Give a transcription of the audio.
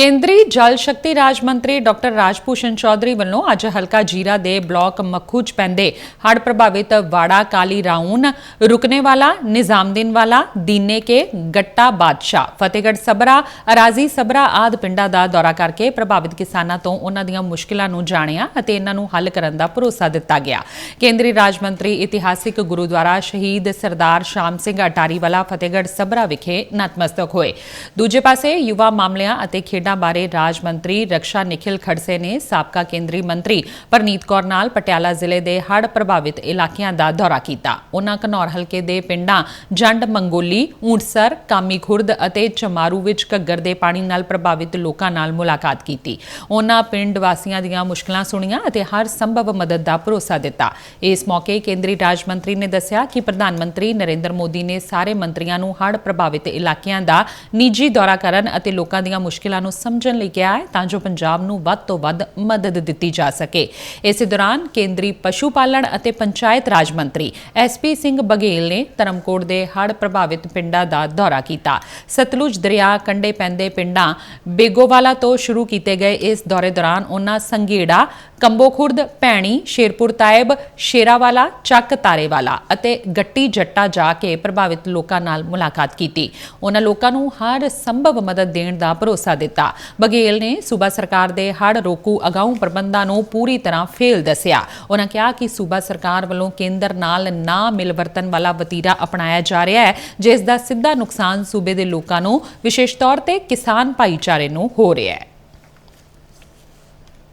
ਕੇਂਦਰੀ ਜਲ ਸ਼ਕਤੀ ਰਾਜ ਮੰਤਰੀ ਡਾਕਟਰ ਰਾਜਭੂਸ਼ਣ ਚੌਧਰੀ ਵੱਲੋਂ ਅੱਜ ਹਲਕਾ ਜੀਰਾ ਦੇ ਬਲਾਕ ਮੱਖੂ ਚ ਪੈਂਦੇ ਹੜ ਪ੍ਰਭਾਵਿਤ ਵਾੜਾ, ਕਾਲੀ ਰਾਉਨ ਰੁਕਨੇਵਾਲਾ ਨਿਜ਼ਾਮਦੀਨ ਵਾਲਾ ਦੀਨੇ ਕੇ, ਗੱਟਾ ਬਾਦਸ਼ਾਹ, ਫਤਿਹਗੜ੍ਹ ਸਬਰਾ ਅਰਾਜ਼ੀ ਸਬਰਾ ਆਦ ਪਿੰਡਾਂ ਦਾ ਦੌਰਾ ਕਰਕੇ ਪ੍ਰਭਾਵਿਤ ਕਿਸਾਨਾਂ ਤੋਂ ਉਹਨਾਂ ਦੀਆਂ ਮੁਸ਼ਕਿਲਾਂ ਨੂੰ ਜਾਣਿਆ ਅਤੇ ਇਹਨਾਂ ਨੂੰ ਹੱਲ ਕਰਨ ਦਾ ਭਰੋਸਾ ਦਿੱਤਾ ਗਿਆ। ਕੇਂਦਰੀ ਰਾਜ ਮੰਤਰੀ ਇਤਿਹਾਸਿਕ ਗੁਰਦੁਆਰਾ ਸ਼ਹੀਦ ਸਰਦਾਰ ਸ਼ਾਮ ਸਿੰਘ ਅਟਾਰੀ ਵਾਲਾ ਫਤਿਹਗੜ੍ਹ ਸਬਰਾ ਵਿਖੇ ਨਤਮਸਤਕ ਹੋਏ। ਦੂਜੇ ਪਾਸੇ ਯੁਵਾ ਮਾਮਲਿਆਂ ਅਤੇ ਖੇਡਾਂ ਬਾਰੇ ਰਾਜ ਮੰਤਰੀ ਰਕਸ਼ਾ ਨਿਖਿਲ ਖੜਸੇ ਨੇ ਸਾਬਕਾ ਕੇਂਦਰੀ ਮੰਤਰੀ ਪਰਨੀਤ ਕੌਰ ਨਾਲ ਪਟਿਆਲਾ ਜ਼ਿਲ੍ਹੇ ਦੇ ਹੜ੍ਹ ਪ੍ਰਭਾਵਿਤ ਇਲਾਕਿਆਂ ਦਾ ਦੌਰਾ ਕੀਤਾ। ਉਹਨਾਂ ਘਨੌਰ ਹਲਕੇ ਦੇ ਪਿੰਡਾਂ ਜੰਡ, ਮੰਗੋਲੀ, ਊਂਟਸਰ, ਕਾਮੀ ਖੁਰਦ ਅਤੇ ਚਮਾਰੂ ਵਿੱਚ ਘੱਗਰ ਦੇ ਪਾਣੀ ਨਾਲ ਪ੍ਰਭਾਵਿਤ ਲੋਕਾਂ ਨਾਲ ਮੁਲਾਕਾਤ ਕੀਤੀ। ਉਹਨਾਂ ਪਿੰਡ ਵਾਸੀਆਂ ਦੀਆਂ ਮੁਸ਼ਕਲਾਂ ਸੁਣੀਆਂ ਅਤੇ ਹਰ ਸੰਭਵ ਮਦਦ ਦਾ ਭਰੋਸਾ ਦਿੱਤਾ। ਇਸ ਮੌਕੇ ਕੇਂਦਰੀ ਰਾਜ ਮੰਤਰੀ ਨੇ ਦੱਸਿਆ ਕਿ ਪ੍ਰਧਾਨ ਮੰਤਰੀ ਨਰਿੰਦਰ ਮੋਦੀ ਨੇ ਸਾਰੇ ਮੰਤਰੀਆਂ ਨੂੰ ਹੜ੍ਹ ਪ੍ਰਭਾਵਿਤ ਇਲਾਕਿਆਂ ਦਾ ਨਿੱਜੀ ਦੌਰਾ ਕਰਨ ਅਤੇ ਲੋਕਾਂ ਦੀਆਂ ਮੁਸ਼ਕਲਾਂ ਨੂੰ ਸਮਝਣ ਲਈ ਕਿਹਾ ਹੈ ਤਾਂ ਜੋ ਪੰਜਾਬ ਨੂੰ ਵੱਧ ਤੋਂ ਵੱਧ ਮਦਦ ਦਿੱਤੀ ਜਾ ਸਕੇ। ਇਸੇ ਦੌਰਾਨ ਕੇਂਦਰੀ ਪਸ਼ੂ ਪਾਲਣ ਅਤੇ ਪੰਚਾਇਤ ਰਾਜ ਮੰਤਰੀ ਐਸਪੀ ਸਿੰਘ ਬਘੇਲ ਨੇ ਧਰਮਕੋਟ ਦੇ ਹੜ੍ਹ ਪ੍ਰਭਾਵਿਤ ਪਿੰਡਾਂ ਦਾ ਦੌਰਾ ਕੀਤਾ। ਸਤਲੁਜ ਦਰਿਆ ਕੰਢੇ ਪੈਂਦੇ ਪਿੰਡਾਂ ਬੇਗੋਵਾਲਾ ਤੋਂ ਸ਼ੁਰੂ ਕੀਤੇ ਗਏ ਇਸ ਦੌਰੇ ਦੌਰਾਨ ਉਹਨਾਂ ਸੰਘੇੜਾ, ਕੰਬੋਖੁਰਦ, ਭੈਣੀ, ਸ਼ੇਰਪੁਰ ਤਾਇਬ, ਸ਼ੇਰਾਵਾਲਾ, ਚੱਕ ਤਾਰੇਵਾਲਾ ਅਤੇ ਗੱਟੀ ਜੱਟਾ ਜਾ ਕੇ ਪ੍ਰਭਾਵਿਤ ਲੋਕਾਂ ਨਾਲ ਮੁਲਾਕਾਤ ਕੀਤੀ। ਉਹਨਾਂ ਲੋਕਾਂ ਨੂੰ ਹਰ ਸੰਭਵ ਮਦਦ ਦੇਣ ਦਾ ਭਰੋਸਾ ਦਿੱਤਾ। ਬਘੇਲ ਨੇ ਸੂਬਾ ਸਰਕਾਰ ਦੇ ਹੜ ਰੋਕੂ ਅਗਾਊਂ ਪ੍ਰਬੰਧਾਂ ਨੂੰ ਪੂਰੀ ਤਰ੍ਹਾਂ ਫੇਲ ਦੱਸਿਆ। ਉਹਨਾਂ ਕਿਹਾ ਕਿ ਸੂਬਾ ਸਰਕਾਰ ਵੱਲੋਂ ਕੇਂਦਰ ਨਾਲ ਨਾ ਮਿਲਵਰਤਨ ਵਾਲਾ ਵਤੀਰਾ ਅਪਣਾਇਆ ਜਾ ਰਿਹਾ ਹੈ, ਜਿਸ ਦਾ ਸਿੱਧਾ ਨੁਕਸਾਨ ਸੂਬੇ ਦੇ ਲੋਕਾਂ ਨੂੰ, ਵਿਸ਼ੇਸ਼ ਤੌਰ ਤੇ ਕਿਸਾਨ ਭਾਈਚਾਰੇ ਨੂੰ ਹੋ ਰਿਹਾ ਹੈ।